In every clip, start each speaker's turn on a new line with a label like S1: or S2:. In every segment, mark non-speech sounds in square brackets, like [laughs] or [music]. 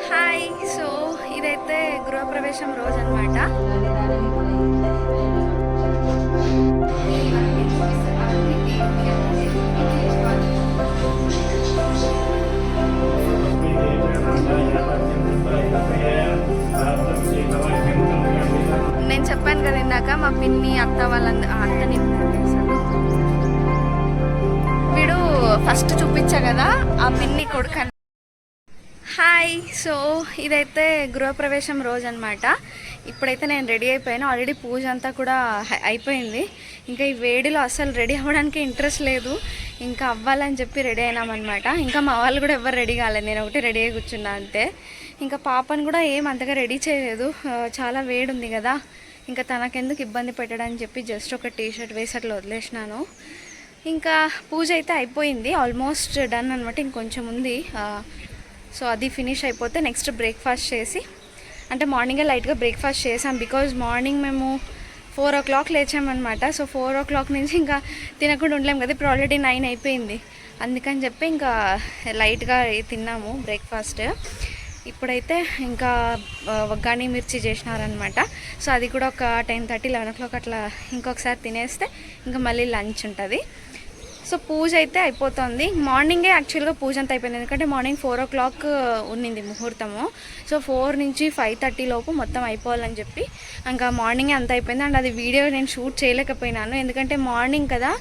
S1: Hi. So ఇదైతే గృహప్రవేశం రోజు అనమాట నేను చెప్పాను కదా ఇందాక మా పిన్ని అత్త వాళ్ళ అత్తని వీడు ఫస్ట్ చూపించా కదా ఆ పిన్ని కొడుకు హాయ్ సో ఇదైతే గృహప్రవేశం రోజు అనమాట ఇప్పుడైతే నేను రెడీ అయిపోయాను. ఆల్రెడీ పూజ అంతా కూడా అయిపోయింది. ఇంకా ఈ వేడిలో అసలు రెడీ అవ్వడానికి ఇంట్రెస్ట్ లేదు. ఇంకా అవ్వాలని చెప్పి రెడీ అయినామన్నమాట. ఇంకా మా వాళ్ళు కూడా ఎవరు రెడీ కాలేదు. నేను ఒకటి రెడీ అయి కూర్చున్నా అంతే. ఇంకా పాపను కూడా ఏం అంతగా రెడీ చేయలేదు. చాలా వేడి ఉంది కదా. ఇంకా తనకెందుకు ఇబ్బంది పెట్టడని చెప్పి జస్ట్ ఒక టీ షర్ట్ వేసి అట్లా వదిలేసినాను. ఇంకా పూజ అయితే అయిపోయింది. ఆల్మోస్ట్ డన్ అనమాట ఇంకొంచెం ఉంది. సో అది ఫినిష్ అయిపోతే నెక్స్ట్ బ్రేక్ఫాస్ట్ చేసి అంటే మార్నింగే లైట్గా బ్రేక్ఫాస్ట్ చేసాం. బికాజ్ మార్నింగ్ మేము ఫోర్ ఓ క్లాక్ లేచామన్నమాట. సో ఫోర్ ఓ క్లాక్ నుంచి ఇంకా తినకుండా ఉండలేము కదా. ఇప్పుడు ఆల్రెడీ నైన్ అయిపోయింది. అందుకని చెప్పి ఇంకా లైట్గా తిన్నాము బ్రేక్ఫాస్ట్. ఇప్పుడైతే ఇంకా ఒగ్గాని మిర్చి చేసినారనమాట సో అది కూడా ఒక ten thirty eleven o'clock అట్లా ఇంకొకసారి తినేస్తే ఇంకా మళ్ళీ లంచ్ ఉంటుంది. సో పూజ అయితే అయిపోతుంది. మార్నింగే యాక్చువల్గా పూజ అంతా అయిపోయింది. ఎందుకంటే morning four o'clock uh, ఉన్నింది ముహూర్తము. సో ఫోర్ నుంచి ఫైవ్ థర్టీ లోపు మొత్తం అయిపోవాలని చెప్పి ఇంకా మార్నింగే అంత అయిపోయింది. అండ్ అది వీడియో నేను షూట్ చేయలేకపోయినాను. ఎందుకంటే మార్నింగ్ కదా.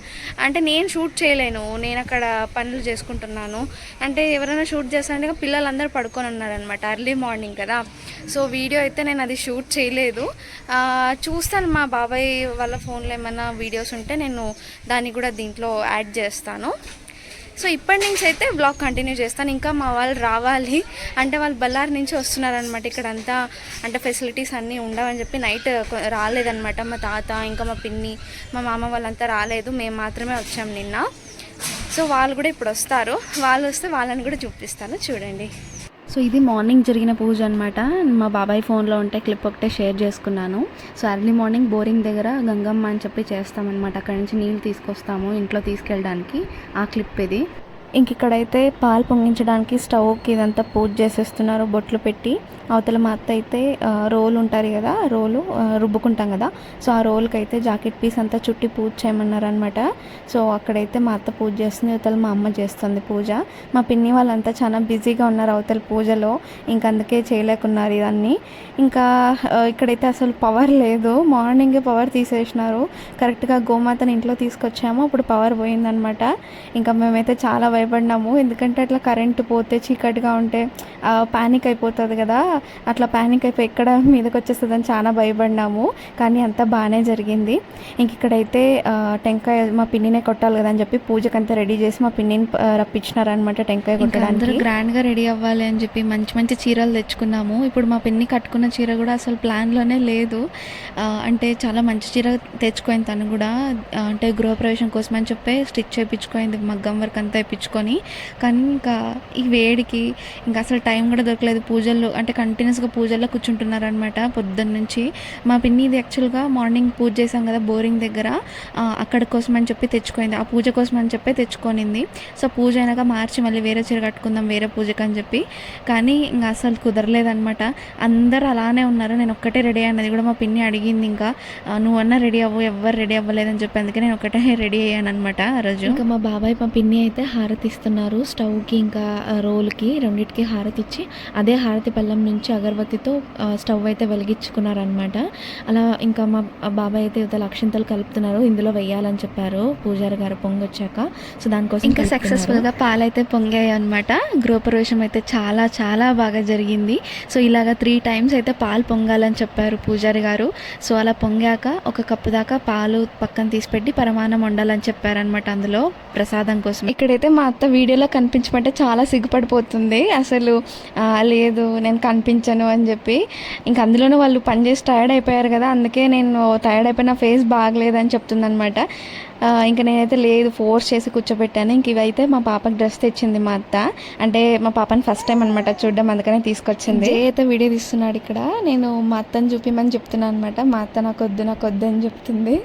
S1: అంటే నేను షూట్ చేయలేను. నేను అక్కడ పనులు చేసుకుంటున్నాను. అంటే ఎవరైనా షూట్ చేస్తానంటే పిల్లలందరూ పడుకొని ఉన్నారనమాట ఎర్లీ మార్నింగ్ కదా. సో వీడియో అయితే నేను అది షూట్ చేయలేదు. చూస్తాను మా బాబాయ్ వాళ్ళ ఫోన్లో ఏమైనా వీడియోస్ ఉంటే నేను దాన్ని కూడా దీంట్లో యాడ్ చేస్తాను. సో ఇప్పటి నుంచి అయితే బ్లాగ్ కంటిన్యూ చేస్తాను. ఇంకా మా వాళ్ళు రావాలి. అంటే వాళ్ళు బళ్ళారి నుంచి వస్తున్నారనమాట ఇక్కడ అంతా అంటే ఫెసిలిటీస్ అన్నీ ఉండవని చెప్పి నైట్ రాలేదనమాట మా తాత ఇంకా మా పిన్ని మా మామ వాళ్ళంతా రాలేదు. మేము మాత్రమే వచ్చాం నిన్న. సో వాళ్ళు కూడా ఇప్పుడు వస్తారు. వాళ్ళు వస్తే వాళ్ళని కూడా చూపిస్తాను. చూడండి. సో ఇది మార్నింగ్ జరిగిన పూజ అనమాట మా బాబాయ్ ఫోన్లో ఉంటే క్లిప్ ఒకటే షేర్ చేసుకున్నాను. సో ఎర్లీ మార్నింగ్ బోరింగ్ దగ్గర గంగమ్మ అని చెప్పి చేస్తామన్నమాట. అక్కడి నుంచి నీళ్ళు తీసుకొస్తాము ఇంట్లో తీసుకెళ్ళడానికి. ఆ క్లిప్ ఇది. ఇంక ఇక్కడైతే పాలు పొంగించడానికి స్టవ్కి ఇదంతా పూజ చేసేస్తున్నారు బొట్లు పెట్టి. అవతల మా అత్త అయితే రోలు రోల్ కదా రోలు రుబ్బుకుంటాం కదా. సో ఆ రోల్కి అయితే జాకెట్ పీస్ అంతా చుట్టి పూజ చేయమన్నారు అనమాట సో అక్కడైతే మా అత్త పూజ చేస్తుంది అవతల మా అమ్మ చేస్తుంది పూజ. మా పిన్ని వాళ్ళంతా చాలా బిజీగా ఉన్నారు అవతల పూజలో ఇంకా అందుకే చేయలేకున్నారు ఇవన్నీ. ఇంకా ఇక్కడైతే అసలు పవర్ లేదు. మార్నింగే పవర్ తీసేసినారు. కరెక్ట్గా గోమాతను ఇంట్లో తీసుకొచ్చాము అప్పుడు పవర్ పోయిందనమాట ఇంకా మేమైతే చాలా భయపడినాము. ఎందుకంటే అట్లా కరెంటు పోతే చీకటిగా ఉంటే ప్యానిక్ అయిపోతుంది కదా. అట్లా ప్యానిక్ అయిపోయి ఎక్కడ మీదకి వచ్చేస్తుందని చాలా భయపడినాము. కానీ అంతా బాగానే జరిగింది. ఇంక ఇక్కడైతే టెంకాయ మా పిన్నినే కొట్టాలి కదా అని చెప్పి పూజకంతా రెడీ చేసి మా పిన్నిని రప్పించినారనమాట టెంకాయ కొట్టడానికి. గ్రాండ్గా రెడీ అవ్వాలి అని చెప్పి మంచి మంచి చీరలు తెచ్చుకున్నాము. ఇప్పుడు మా పిన్ని కట్టుకున్న చీర కూడా అసలు ప్లాన్లోనే లేదు. అంటే చాలా మంచి చీర తెచ్చుకోయింది తను కూడా. అంటే గృహప్రవేశం కోసం అని చెప్పి స్టిచ్ చేయించుకోయింది మగ్గం వర్క్ అంతా తెచ్చుకొని కానీ ఇంకా ఈ వేడికి ఇంకా అసలు టైం కూడా దొరకలేదు. పూజల్లో అంటే కంటిన్యూస్గా పూజల్లో కూర్చుంటున్నారనమాట పొద్దున్న నుంచి. మా పిన్ని ఇది యాక్చువల్గా మార్నింగ్ పూజ చేసాం కదా బోరింగ్ దగ్గర. అక్కడ కోసం అని చెప్పి తెచ్చుకోయింది ఆ పూజ కోసం అని చెప్పి తెచ్చుకొనింది. సో పూజ అయినాక మార్చి మళ్ళీ వేరే చీర కట్టుకుందాం వేరే పూజకి అని చెప్పి. కానీ ఇంకా అసలు కుదరలేదనమాట అందరూ అలానే ఉన్నారు. నేను ఒక్కటే రెడీ అన్నది కూడా మా పిన్ని అడిగింది ఇంకా నువ్వన్నా రెడీ అవ్వు ఎవ్వరు రెడీ అవ్వలేదని చెప్పి అందుకే నేను ఒకటే రెడీ అయ్యాను అనమాట ఆ రోజు. ఇంకా మా బాబాయ్ మా పిన్ని అయితే హారతి ఇస్తున్నారు స్టవ్కి ఇంకా రోల్కి రెండింటికి హారతి ఇచ్చి అదే హారతి పళ్ళం నుంచి అగరబత్తితో స్టవ్ అయితే వెలిగించుకున్నారనమాట అలా ఇంకా మా బాబాయ్ అయితే ఇవతల అక్షింతలు కలుపుతున్నారు. ఇందులో వెయ్యాలని చెప్పారు పూజారి గారు పొంగొచ్చాక. సో దానికోసం ఇంకా సక్సెస్ఫుల్గా పాలైతే పొంగాయి అనమాట గృహప్రవేశం అయితే చాలా చాలా బాగా జరిగింది. సో ఇలాగ త్రీ టైమ్స్ అయితే పాలు పొంగాలని చెప్పారు పూజారి గారు. సో అలా పొంగాక ఒక కప్పు దాకా పాలు పక్కన తీసి పెట్టి పరమాన్నం వండాలని చెప్పారనమాట అందులో ప్రసాదం కోసం. ఇక్కడైతే మా అత్త వీడియోలో కనిపించమంటే చాలా సిగ్గుపడిపోతుంది. అసలు లేదు నేను కనిపించను అని చెప్పి. ఇంక అందులోనూ వాళ్ళు పని చేసి టైర్డ్ అయిపోయారు కదా అందుకే నేను టైర్డ్ అయిపోయిన ఫేస్ బాగలేదని చెప్తుందనమాట ఇంక ఇంకా నేనైతే లేదు ఫోర్స్ చేసి కూర్చోబెట్టాను. ఇంక ఇవైతే మా పాపకి డ్రెస్ తెచ్చింది మా అత్త. అంటే మా పాపని ఫస్ట్ టైం అనమాట చూడడం అందుకనే తీసుకొచ్చింది. అయితే వీడియో తీస్తున్నాడు ఇక్కడ. నేను మా అత్తని చూపిమని చెప్తున్నాను అనమాట మా అత్త నాకు వద్దు నాకు వద్దు అని చెప్తుంది.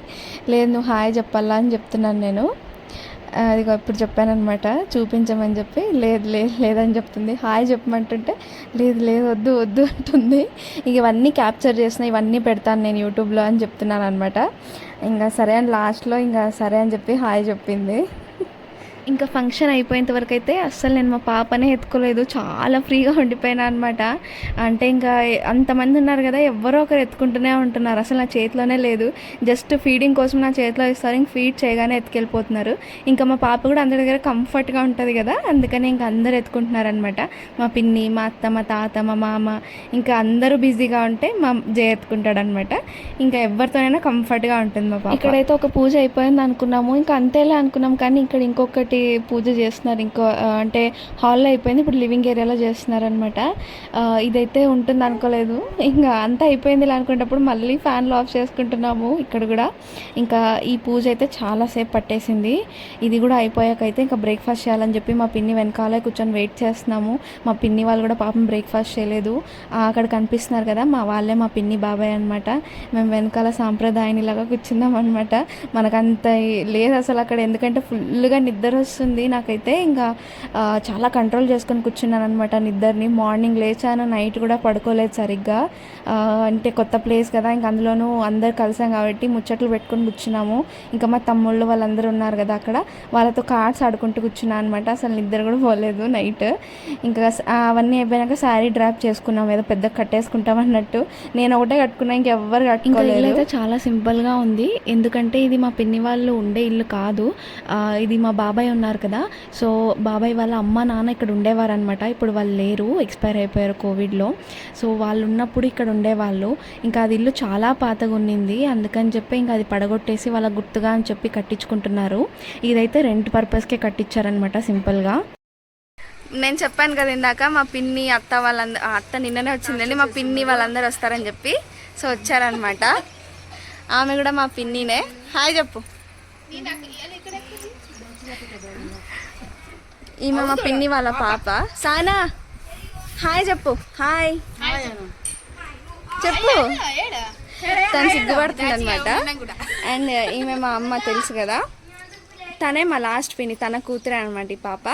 S1: లేదు నువ్వు హాయ్ చెప్పాలా అని చెప్తున్నాను నేను. అది ఇప్పుడు చెప్పానమాట చూపించమని చెప్పి లేదు లేదు లేదని చెప్తుంది. హాయ్ చెప్పమంటుంటే లేదు లేదు వద్దు వద్దు అంటుంది. ఇక ఇవన్నీ క్యాప్చర్ చేసిన ఇవన్నీ పెడతాను నేను యూట్యూబ్లో అని చెప్తున్నాను అనమాట ఇంకా సరే అని లాస్ట్లో ఇంకా సరే అని చెప్పి హాయ్ చెప్పింది. ఇంకా ఫంక్షన్ అయిపోయేంత వరకు అయితే అస్సలు నేను మా పాపనే ఎత్తుకోలేదు. చాలా ఫ్రీగా ఉండిపోయినా అనమాట అంటే ఇంకా అంతమంది ఉన్నారు కదా ఎవరో ఒకరు ఎత్తుకుంటూనే ఉంటున్నారు. అసలు నా చేతిలోనే లేదు. జస్ట్ ఫీడింగ్ కోసం నా చేతిలో ఇస్తారు. ఇంక ఫీడ్ చేయగానే ఎత్తుకెళ్ళిపోతున్నారు. ఇంకా మా పాప కూడా అందరి దగ్గర కంఫర్ట్గా ఉంటుంది కదా అందుకని ఇంకా అందరు ఎత్తుకుంటున్నారు అనమాట మా పిన్ని మా అత్త మా తాత మా మామ ఇంకా అందరూ బిజీగా ఉంటే మా జయ ఎత్తుకుంటాడనమాట ఇంకా ఎవరితోనైనా కంఫర్ట్గా ఉంటుంది మా పాప. ఇక్కడైతే ఒక పూజ అయిపోయింది అనుకున్నాము ఇంకా అంతేలా అనుకున్నాం. కానీ ఇక్కడ ఇంకొకటి పూజ చేస్తున్నారు ఇంకో అంటే హాల్లో అయిపోయింది ఇప్పుడు లివింగ్ ఏరియాలో చేస్తున్నారు అనమాట ఇదైతే ఉంటుంది అనుకోలేదు. ఇంకా అంతా అయిపోయింది ఇలా అనుకునేటప్పుడు మళ్ళీ ఫ్యాన్లు ఆఫ్ చేసుకుంటున్నాము ఇక్కడ కూడా. ఇంకా ఈ పూజ అయితే చాలాసేపు పట్టేసింది. ఇది కూడా అయిపోయాక అయితే ఇంకా బ్రేక్ఫాస్ట్ చేయాలని చెప్పి మా పిన్ని వెనకాలే కూర్చొని వెయిట్ చేస్తున్నాము. మా పిన్ని వాళ్ళు కూడా పాపం బ్రేక్ఫాస్ట్ చేయలేదు. అక్కడ కనిపిస్తున్నారు కదా మా వాళ్ళే మా పిన్ని బాబాయ్ అనమాట మేము వెనకాల సాంప్రదాయనిలాగా కూర్చున్నాం అనమాట మనకంత లేదు అసలు అక్కడ ఎందుకంటే ఫుల్గా నిద్ర వస్తుంది నాకైతే ఇంకా చాలా కంట్రోల్ చేసుకొని కూర్చున్నాను అనమాట నిద్రని మార్నింగ్ లేచాను నైట్ కూడా పడుకోలేదు సరిగ్గా. అంటే కొత్త ప్లేస్ కదా ఇంకా అందులోనూ అందరు కలిసాం కాబట్టి ముచ్చట్లు పెట్టుకొని కూర్చున్నాము. ఇంకా మా తమ్ముళ్ళు వాళ్ళందరూ ఉన్నారు కదా అక్కడ వాళ్ళతో కార్డ్స్ ఆడుకుంటూ కూర్చున్నాను అనమాట అసలు నిద్ర కూడా పోలేదు నైట్. ఇంకా అవన్నీ అయిపోయాక శారీ డ్రాప్ చేసుకున్నాం ఏదో పెద్ద కట్టేసుకుంటాం అన్నట్టు. నేను ఒకటే కట్టుకున్నా ఇంకెవ్వరు కట్టుకోలేదు అయితే చాలా సింపుల్గా ఉంది. ఎందుకంటే ఇది మా పిన్ని వాళ్ళు ఉండే ఇల్లు కాదు. ఇది మా బాబాయ్ ఉన్నారు కదా. సో బాబాయ్ వాళ్ళ అమ్మ నాన్న ఇక్కడ ఉండేవారు అనమాట ఇప్పుడు వాళ్ళు లేరు ఎక్స్పైర్ అయిపోయారు కోవిడ్లో. సో వాళ్ళు ఉన్నప్పుడు ఇక్కడ ఉండేవాళ్ళు. ఇంకా అది ఇల్లు చాలా పాతగా ఉన్నింది. అందుకని చెప్పి ఇంకా అది పడగొట్టేసి వాళ్ళ గుర్తుగా అని చెప్పి కట్టించుకుంటున్నారు. ఇదైతే రెంట్ పర్పస్కే కట్టించారనమాట సింపుల్గా. నేను చెప్పాను కదా ఇందాక మా పిన్ని అత్త వాళ్ళందరూ అత్త నిన్ననే వచ్చిందండి. మా పిన్ని వాళ్ళందరూ వస్తారని చెప్పి. సో వచ్చారనమాట ఆమె కూడా మా పిన్నినే. హాయ్ చెప్పు. ఈమె మా పిన్ని వాళ్ళ పాప. సానా హాయ్ చెప్పు. హాయ్. చెప్పు. తను సిగ్గుపడుతుంది అనమాట అండ్ ఈమె మా అమ్మ తెలుసు కదా. తనే మా లాస్ట్ పిన్ని తన కూతురే అనమాట ఈ పాప.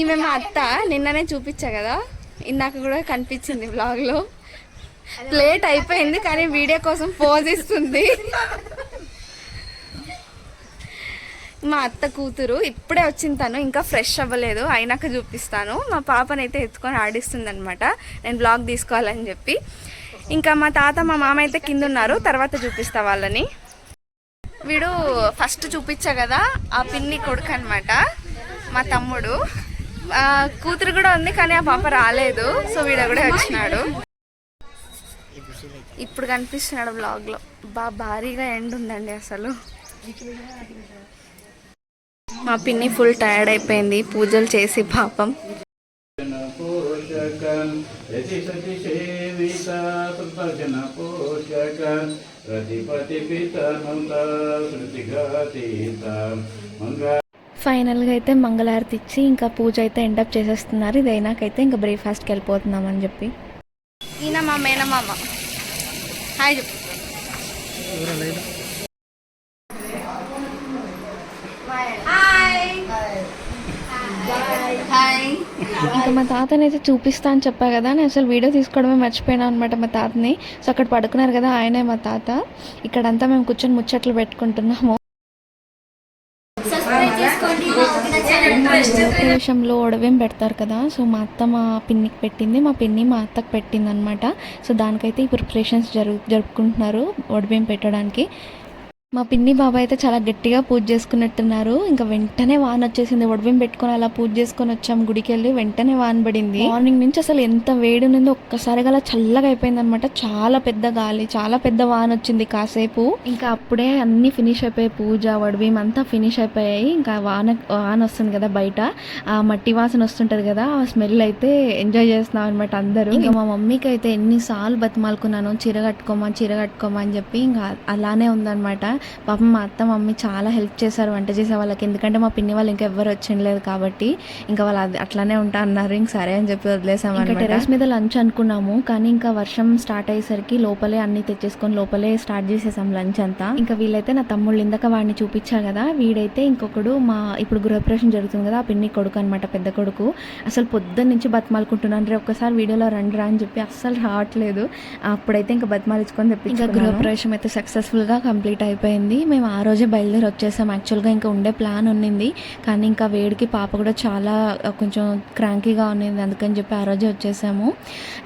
S1: ఈమె మా అత్త నిన్ననే చూపించా కదా. ఇందాక కూడా కనిపించింది బ్లాగ్లో. ప్లేట్ అయిపోయింది కానీ వీడియో కోసం పోజ్ ఇస్తుంది. [laughs] మా అత్త కూతురు ఇప్పుడే వచ్చింది తను ఇంకా ఫ్రెష్ అవ్వలేదు. అయినాక చూపిస్తాను. మా పాపనైతే ఎత్తుకొని ఆడిస్తుంది అనమాట నేను బ్లాగ్ తీసుకోవాలని చెప్పి. ఇంకా మా తాత మా మామ అయితే కింద ఉన్నారు తర్వాత చూపిస్తా వాళ్ళని. వీడు ఫస్ట్ చూపించా కదా ఆ పిన్ని కొడుకు అనమాట మా తమ్ముడు. కూతురు కూడా ఉంది కానీ ఆ పాప రాలేదు. సో వీడు కూడా వచ్చినాడు. ఇప్పుడు కనిపిస్తున్నాడు బ్లాగ్లో బా భారీగా ఎండ్ ఉందండి అసలు. మా పిన్ని ఫుల్ టైర్డ్ అయిపోయింది. పూజలు చేసి పాపం. ఫైనల్గా అయితే మంగళారతి ఇచ్చి ఇంకా పూజ అయితే ఎండప్ చేసేస్తున్నారు. ఇది అయినాకైతే ఇంకా బ్రేక్ఫాస్ట్కి వెళ్ళిపోతున్నాం అని చెప్పి. ఈయన మా మేనమామ హాయ్ చెప్పు. ఇంకా మా తాతని అయితే చూపిస్తా అని చెప్పా కదా నేను అసలు వీడియో తీసుకోవడమే మర్చిపోయాను అనమాట మా తాతని. సో అక్కడ పడుకున్నారు కదా ఆయనే మా తాత. ఇక్కడంతా మేము కూర్చొని ముచ్చట్లు పెట్టుకుంటున్నాము. విషయంలో ఒడవేం పెడతారు కదా సో మా అత్త మా పిన్నికి పెట్టింది మా పిన్ని మా అత్తకు పెట్టింది అనమాట సో దానికైతే ఈ ప్రిపరేషన్స్ జరుగు జరుపుకుంటున్నారు ఒడవేం పెట్టడానికి. మా పిన్ని బాబాయ్ అయితే చాలా గట్టిగా పూజ చేసుకున్నట్టున్నారు. ఇంకా వెంటనే వాన్ వచ్చేసింది. ఒడవేం పెట్టుకొని అలా పూజ చేసుకొని వచ్చాం గుడికి వెళ్ళి వెంటనే వాన్ పడింది. మార్నింగ్ నుంచి అసలు ఎంత వేడి ఉన్నదో ఒక్కసారిగా అలా చల్లగా అయిపోయింది అనమాట చాలా పెద్ద గాలి చాలా పెద్ద వాన్ వచ్చింది కాసేపు. ఇంకా అప్పుడే అన్ని ఫినిష్ అయిపోయాయి. పూజ వడవేం అంతా ఫినిష్ అయిపోయాయి. ఇంకా వాన వాన వస్తుంది కదా బయట. ఆ మట్టి వాసన వస్తుంటది కదా ఆ స్మెల్ అయితే ఎంజాయ్ చేస్తున్నాం అనమాట అందరూ. ఇంకా మా మమ్మీకి అయితే ఎన్నిసార్లు బతిమాలుకున్నాను. చీర కట్టుకోమా చీర కట్టుకోమా అని చెప్పి ఇంకా అలానే ఉందన్నమాట. పాపం మా అత్త మమ్మీ చాలా హెల్ప్ చేశారు వంట చేసే వాళ్ళకి. ఎందుకంటే మా పిన్ని వాళ్ళు ఇంకా ఎవ్వరు వచ్చిండలేదు కాబట్టి ఇంకా వాళ్ళు అది అట్లానే ఉంటా అన్నారు. ఇంక సరే అని చెప్పి వదిలేసాం ఇంకా టెరెస్ మీద లంచ్ అనుకున్నాము కానీ ఇంకా వర్షం స్టార్ట్ అయ్యేసరికి లోపలే అన్ని తెచ్చేసుకొని లోపలే స్టార్ట్ చేసేసాం లంచ్ అంతా. ఇంకా వీళ్ళైతే నా తమ్ముళ్ళు ఇందాక వాడిని చూపించా కదా వీడైతే ఇంకొకడు మా ఇప్పుడు గృహప్రవేశం జరుగుతుంది కదా ఆ పిన్ని కొడుకు అనమాట పెద్ద కొడుకు. అసలు పొద్దున్న నుంచి బతిమాలుకుంటున్నాను రే ఒక్కసారి వీడియోలో రండి రా అని చెప్పి అస్సలు రావట్లేదు. అప్పుడైతే ఇంకా బతిమాలించుకొని ఇంకా గృహప్రవేశం అయితే సక్సెస్ఫుల్గా కంప్లీట్ అయిపోయింది. మేము ఆ రోజే బయలుదేరి వచ్చేసాం. యాక్చువల్గా ఇంకా ఉండే ప్లాన్ ఉన్నింది. కానీ ఇంకా వేడికి పాప కూడా చాలా కొంచెం క్రాంకీగా ఉన్నింది. అందుకని చెప్పి ఆ రోజే వచ్చేసాము.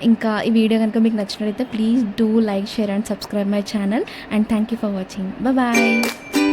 S1: ఇంకా ఈ వీడియో కనుక మీకు నచ్చినట్లయితే please do like share and subscribe my channel. And thank you for watching. Bye.